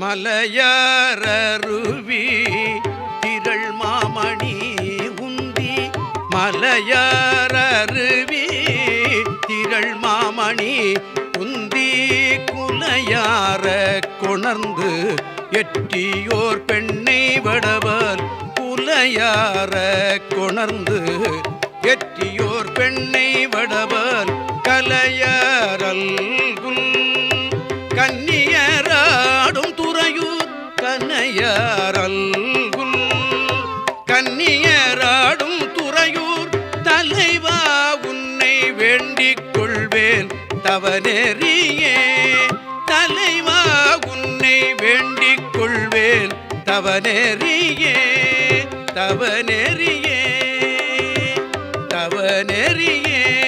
மலையாரருவி திரள் மாமணி உந்தி. மலையாரருவி திரள் மாமணி உந்தி. குலையார கொணர்ந்து எட்டியோர் பெண்ணை வடவர். குலையார கொணர்ந்து எட்டியோர் பெண்ணை வடவர். கலையரல் கன்னி கனையரல்குல் கன்னியராடும் துறையூர் தலைவா உன்னை வேண்டிக் கொள்வேன் தவநெறியே. தலைவா உன்னை வேண்டிக் கொள்வேன் தவநெறியே. தவநெறியே தவநெறியே.